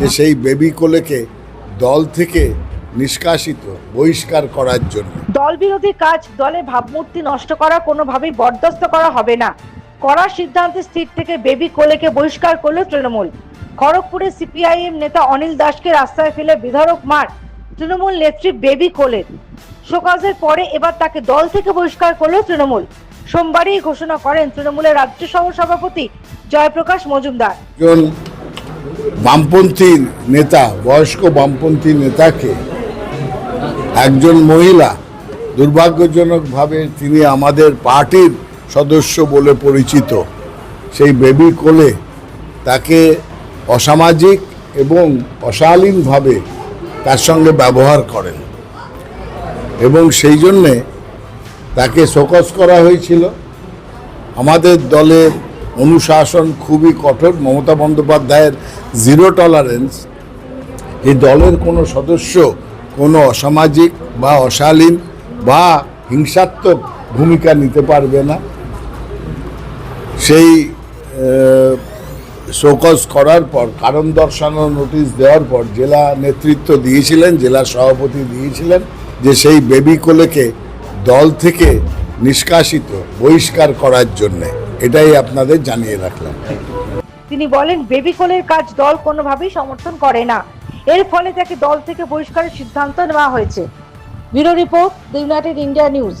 যে সেই বেবি কোলেকে দল থেকে নিষ্কাশিত বহিষ্কার করার জন্য। দল বিরোধী কাজ দলে ভাবমূর্তি নষ্ট করা কোনোভাবেই বরদাস্ত করা হবে না। কড়া সিদ্ধান্তে স্থির থেকে বেবি কোলেকে বহিষ্কার করল তৃণমূল। খড়গপুরে সিপিআইএম নেতা অনিল দাসকে রাস্তায় ফেলে বিধারক মার তৃণমূল নেত্রী বেবি কোলের শোকাজের পরে এবার তাকে দল থেকে বহিষ্কার করল তৃণমূল। সোমবারই ঘোষণা করেন তৃণমূলের রাজ্য সহ সভাপতি জয়প্রকাশ মজুমদার। বামপন্থী নেতা, বয়স্ক বামপন্থী নেতাকে একজন মহিলা দুর্ভাগ্যজনকভাবে তিনি আমাদের পার্টির সদস্য বলে পরিচিত। সেই বেবি কোলে তাকে অসামাজিক এবং অশালীনভাবে তার সঙ্গে ব্যবহার করেন এবং সেই জন্যে তাকে শোকস করা হয়েছিল। আমাদের দলের অনুশাসন খুবই কঠোর। মমতা বন্দ্যোপাধ্যায়ের জিরো টলারেন্স এই দলের কোনো সদস্য কোনো অসামাজিক বা অশালীন বা হিংসাত্মক ভূমিকা নিতে পারবে না। সেই শোকজ করার পর, কারণ দর্শানোর নোটিশ দেওয়ার পর জেলা নেতৃত্ব দিয়েছিলেন, জেলা সভাপতি দিয়েছিলেন যে সেই বেবি কোলেকে দল থেকে নিষ্কাশিত, বহিষ্কার করার জন্যে। এটাই আপনাদের জানিয়ে রাখলাম। তিনি বলেন, বেবি কোলের কাজ দল কোনোভাবেই সমর্থন করে না। এর ফলে তাকে দল থেকে বহিষ্কারের সিদ্ধান্ত নেওয়া হয়েছে। Bureau report United India news.